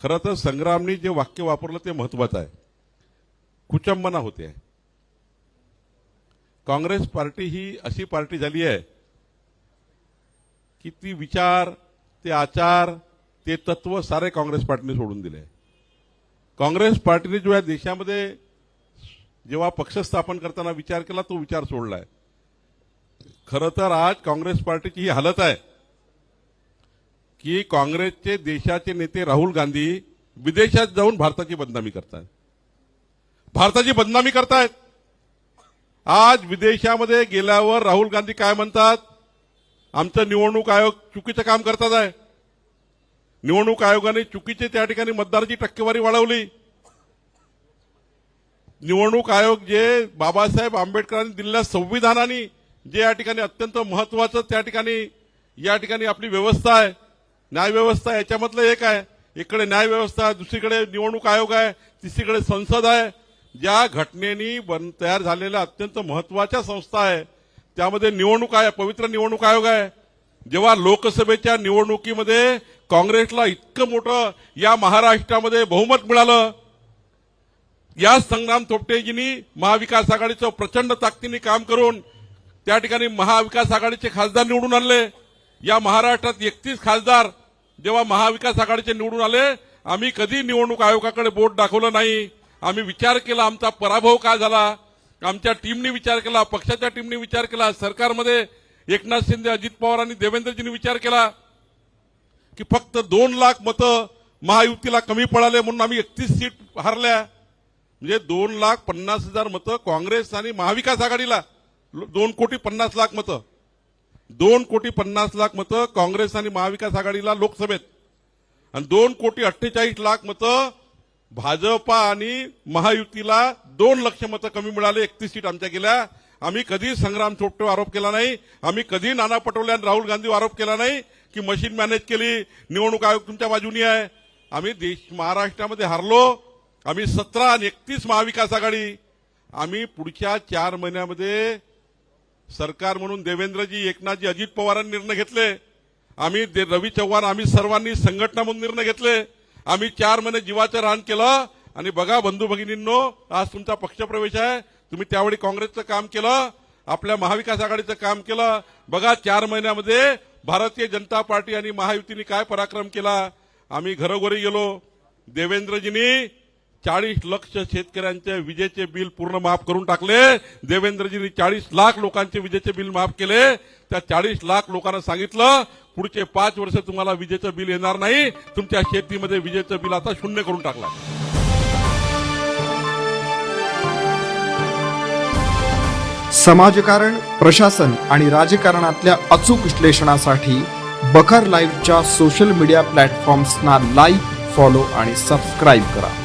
खरं तर संग्रामनी जे वाक्य वापरलं ते महत्वाचं आहे. कुचंबना होते काँग्रेस पार्टी ही अशी पार्टी झाली आहे की ती विचार ते आचार ते तत्व सारे काँग्रेस पार्टीने सोडून दिले. काँग्रेस पार्टीने जो या देशामध्ये जेव्हा पक्ष स्थापन करताना विचार केला तो विचार सोडलाय. खरं तर आज काँग्रेस पार्टीची ही हालत आहे. की काँग्रेसचे देशाचे नेते राहुल गांधी विदेशात जाऊन भारताची बदनामी करतायत. भारताची बदनामी करतायत. आज विदेशामध्ये गेल्यावर राहुल गांधी काय म्हणतात? आमचं निवडणूक आयोग चुकीचं काम करतात आहे. निवडणूक आयोगाने चुकीचे त्या ठिकाणी मतदाराची टक्केवारी वाढवली. निवडणूक आयोग जे बाबासाहेब आंबेडकरांनी दिलेल्या संविधानाने जे या ठिकाणी अत्यंत महत्वाचं त्या ठिकाणी या ठिकाणी आपली व्यवस्था आहे. न्यायव्यवस्था याच्यामधलं एक आहे. इकडे न्यायव्यवस्था दुसरीकडे निवडणूक आयोग आहे तिसरीकडे संसद आहे. ज्या घटनेनी बन तयार झालेल्या अत्यंत महत्त्वाच्या संस्था आहे त्यामध्ये निवडणूक आहे पवित्र निवडणूक आयोग आहे. जेव्हा लोकसभेच्या निवडणुकीमध्ये काँग्रेसला इतकं मोठं या महाराष्ट्रामध्ये बहुमत मिळालं या संग्राम थोपटेजींनी महाविकास आघाडीचं प्रचंड ताकदीने काम करून त्या ठिकाणी महाविकास आघाडीचे खासदार निवडून आणले. या महाराष्ट्रात एकतीस खासदार जेव्हा महाविकास आघाडीचे निवडून आले आम्ही कधी निवडणूक आयोगाकडे बोट दाखवलं नाही. आम्ही विचार केला आमचा पराभव काय झाला? आमच्या टीमने विचार केला पक्षाच्या टीमने विचार केला सरकारमध्ये एकनाथ शिंदे अजित पवार आणि देवेंद्रजींनी विचार केला की फक्त दोन लाख मतं महायुतीला कमी पडाले म्हणून आम्ही एकतीस सीट हारल्या. म्हणजे दोन लाख पन्नास हजार मतं काँग्रेस आणि महाविकास आघाडीला दोन कोटी पन्नास लाख मतं. दोन कोटी पन्नास लाख मतं काँग्रेस आणि महाविकास आघाडीला लोकसभेत. आणि दोन कोटी अठ्ठेचाळीस लाख मतं भाजपा आणि महायुतीला दोन लक्ष मतं कमी मिळाले एकतीस सीट आमच्या गेल्या. आम्ही कधी संग्राम चोपटेवर आरोप केला नाही आम्ही कधी नाना पटोले आणि राहुल गांधीवर आरोप केला नाही की मशीन मॅनेज केली निवडणूक आयोग तुमच्या बाजूनी आहे. आम्ही देश महाराष्ट्रामध्ये हारलो आम्ही सतरा आणि एकतीस महाविकास आघाडी. आम्ही पुढच्या चार महिन्यामध्ये सरकार म्हणून देवेंद्रजी एकनाथजी अजित पवारांनी निर्णय घेतले. आम्ही दे- रवी चव्हाण आम्ही सर्वांनी संघटना म्हणून निर्णय घेतले. आम्ही चार महिने जीवाचं रान केलं. आणि बघा बंधू भगिनींनो आज तुमचा पक्षप्रवेश आहे. तुम्ही त्यावेळी काँग्रेसचं काम केलं. आपल्या महाविकास आघाडीचं काम केलं. बघा चार महिन्यामध्ये भारतीय जनता पार्टी आणि महायुतीने काय पराक्रम केला. आम्ही घरोघरी गेलो. देवेंद्रजींनी चाळीस लक्ष शेतकऱ्यांचे विजेचे बिल पूर्ण माफ करून टाकले. देवेंद्रजींनी चाळीस लाख लोकांचे विजेचे बिल माफ केले. त्या चाळीस लाख लोकांना सांगितलं पुढचे पाच वर्ष तुम्हाला विजेचं बिल येणार नाही. तुमच्या शेतीमध्ये विजेचं बिल आता शून्य करून टाकलं. समाजकारण प्रशासन आणि राजकारणातल्या अचूक विश्लेषणासाठी बखर लाईव्हच्या सोशल मीडिया प्लॅटफॉर्म्सना लाईक फॉलो आणि सबस्क्राईब करा.